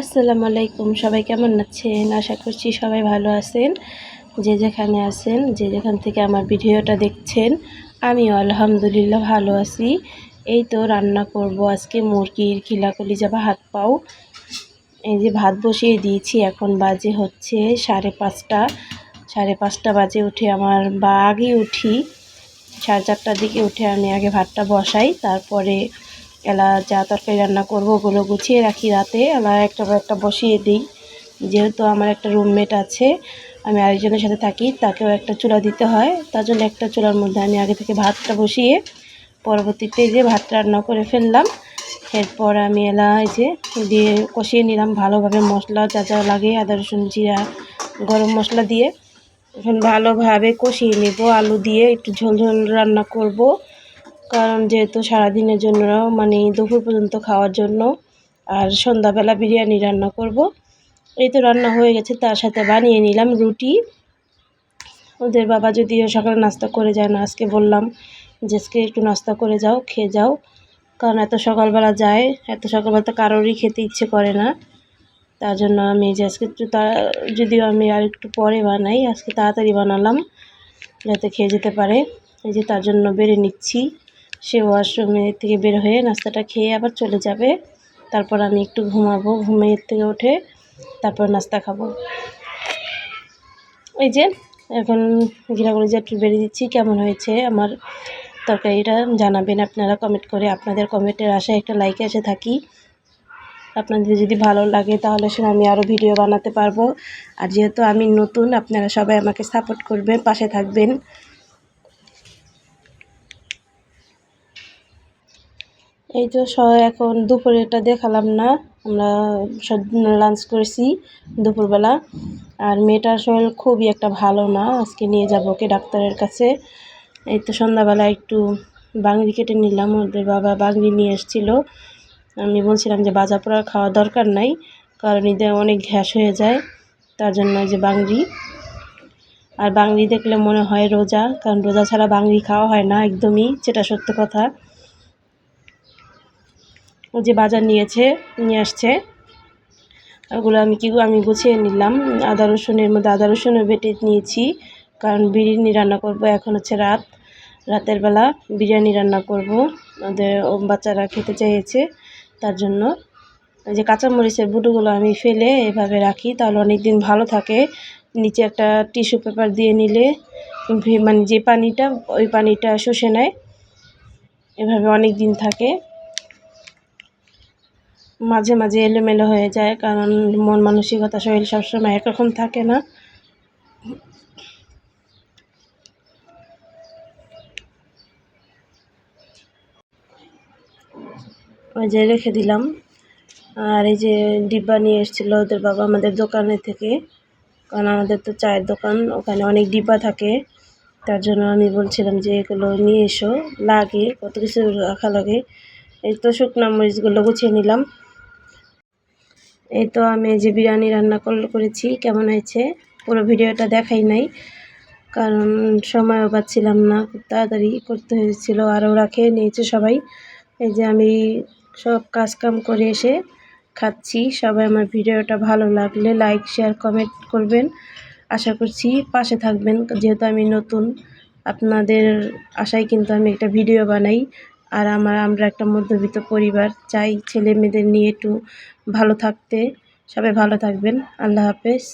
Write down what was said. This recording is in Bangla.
আসসালামু আলাইকুম, সবাই কেমন আছেন? আশা করছি সবাই ভালো আছেন। যে যেখানে আছেন, যে যেখান থেকে আমার ভিডিওটা দেখছেন আমি আলহামদুলিল্লাহ ভালো আছি। এই তো রান্না করব আজকে, মুরগির খিলা কলিজা বা হাত পাও। এই যে ভাত বসিয়ে দিয়েছি, এখন বাজে হচ্ছে সাড়ে পাঁচটা। সাড়ে পাঁচটা বাজে উঠে আমার বা আগে উঠি। সাড়ে চারটার দিকে উঠে আমি আগে ভাতটা বসাই, তারপরে এলা যা তরকারি রান্না করব ওগুলো গুছিয়ে রাখি রাতে। এলা একটা একটা বসিয়ে দিই। যেহেতু আমার একটা রুমমেট আছে, আমি আরেকজনের সাথে থাকি, তাকেও একটা চুলা দিতে হয়। তার জন্য একটা চুলার মধ্যে আমি আগে থেকে ভাতটা বসিয়ে পরবর্তীতে যে ভাত রান্না করে ফেললাম। এরপর আমি এলা এই যে দিয়ে কষিয়ে নিলাম ভালোভাবে মশলা যা যা লাগে, আদা, রসুন, জিরা, গরম মশলা দিয়ে। এখন ভালোভাবে কষিয়ে নেব, আলু দিয়ে একটু ঝোল ঝোল রান্না করব। কারণ যেহেতু সারাদিনের জন্য মানে দুপুর পর্যন্ত খাওয়ার জন্য আর সন্ধ্যাবেলা বিরিয়ানি রান্না করব। এই তো রান্না হয়ে গেছে, তার সাথে বানিয়ে নিলাম রুটি। ওদের বাবা যদিও সকালে নাস্তা করে যায় না, আজকে বললাম যে আজকে একটু নাস্তা করে যাও, খেয়ে যাও। কারণ এত সকালবেলা যায়, এত সকালবেলা তো কারোরই খেতে ইচ্ছে করে না। তার জন্য আমি যে আজকে একটু যদিও আমি আর একটু পরে বানাই, আজকে তাড়াতাড়ি বানালাম যাতে খেয়ে যেতে পারে। এই যে তার জন্য বেড়ে নিচ্ছি। সে ওয়াশরুমে থেকে বের হয়ে নাস্তাটা খেয়ে আবার চলে যাবে। তারপর আমি একটু ঘুমাবো ঘুমিয়ে থেকে উঠে তারপর নাস্তা খাব। এই যে, এখন ঘিরা করে যে একটু বেরিয়ে দিচ্ছি, কেমন হয়েছে আমার তরকারিটা জানাবেন আপনারা কমেন্ট করে আপনাদের কমেন্টের আশায় একটা লাইক এসে থাকি। আপনাদের যদি ভালো লাগে তাহলে সে আমি আরও ভিডিও বানাতে পারব। আর যেহেতু আমি নতুন, আপনারা সবাই আমাকে সাপোর্ট করবেন, পাশে থাকবেন। এই তো এখন দুপুরেটা দেখালাম না। আমরা সব লাঞ্চ করেছি দুপুরবেলা। আর মেয়েটার শরীর খুবই একটা ভালো না, আজকে নিয়ে যাব ওকে ডাক্তারের কাছে। এই তো সন্ধ্যাবেলা একটু বাংরি কেটে নিলাম, ওদের বাবা বাংরি নিয়ে এসেছিল। আমি বলছিলাম যে বাজা পোড়া খাওয়া দরকার নাই, কারণ এদের অনেক ঘ্যাস হয়ে যায়, তার জন্য যে বাংরি। আর বাংরি দেখলে মনে হয় রোজা, কারণ রোজা ছাড়া বাংরি খাওয়া হয় না একদমই, যেটা সত্য কথা। যে বাজার নিয়েছে, নিয়ে আসছে, ওগুলো আমি কি আমি গুছিয়ে নিলাম। আদা রসুনের মধ্যে, আদা রসুনও বেটে নিয়েছি, কারণ বিরিয়ানি রান্না করব এখন হচ্ছে রাত, রাতের বেলা বিরিয়ানি রান্না করব। ওদের বাচ্চারা খেতে চেয়েছে, তার জন্য। যে কাঁচামরিচের বুটোগুলো আমি ফেলে এভাবে রাখি, তাহলে অনেক দিন ভালো থাকে। নিচে একটা টিস্যু পেপার দিয়ে নিলে মানে যে পানিটা, ওই পানিটা শুষে নেয়, এভাবে অনেক দিন থাকে। মাঝে মাঝে এলোমেলো হয়ে যায়, কারণ মন মানসিকতা, শরীর সবসময় একরকম থাকে না। ওই যে রেখে দিলাম। আর এই যে ডিব্বা নিয়ে এসেছিল ওদের বাবা আমাদের দোকানে থেকে, কারণ আমাদের তো চায়ের দোকান, ওখানে অনেক ডিব্বা থাকে। তার জন্য আমি বলছিলাম যে এগুলো নিয়ে এসো, লাগে, কত কিছু রাখা লাগে। এই তো শুকনো মরিচগুলো গুছিয়ে নিলাম। এই তো আমি যে বিরিয়ানি রান্না করেছি। কেমন হয়েছে? পুরো ভিডিওটা দেখাই নাই। কারণ সময়ও পাচ্ছিলাম না। তাড়াতাড়ি করতে হয়েছিল। আর ওরা খেয়ে নিয়েছে সবাই। এই যে আমি সব কাজ কাম করে এসে খাচ্ছি। সবাই আমার ভিডিওটা ভালো লাগলে লাইক, শেয়ার, কমেন্ট করবেন। আশা করছি পাশে থাকবেন। যেহেতু আমি নতুন, আপনাদের আশায় কিন্তু আমি একটা ভিডিও বানাই। আর আমার, আমরা একটা মধ্যবিত্ত পরিবার। চাই ছেলে মেয়েদের নিয়ে একটু ভালো থাকতে। সবাই ভালো থাকবেন। আল্লাহ হাফেজ।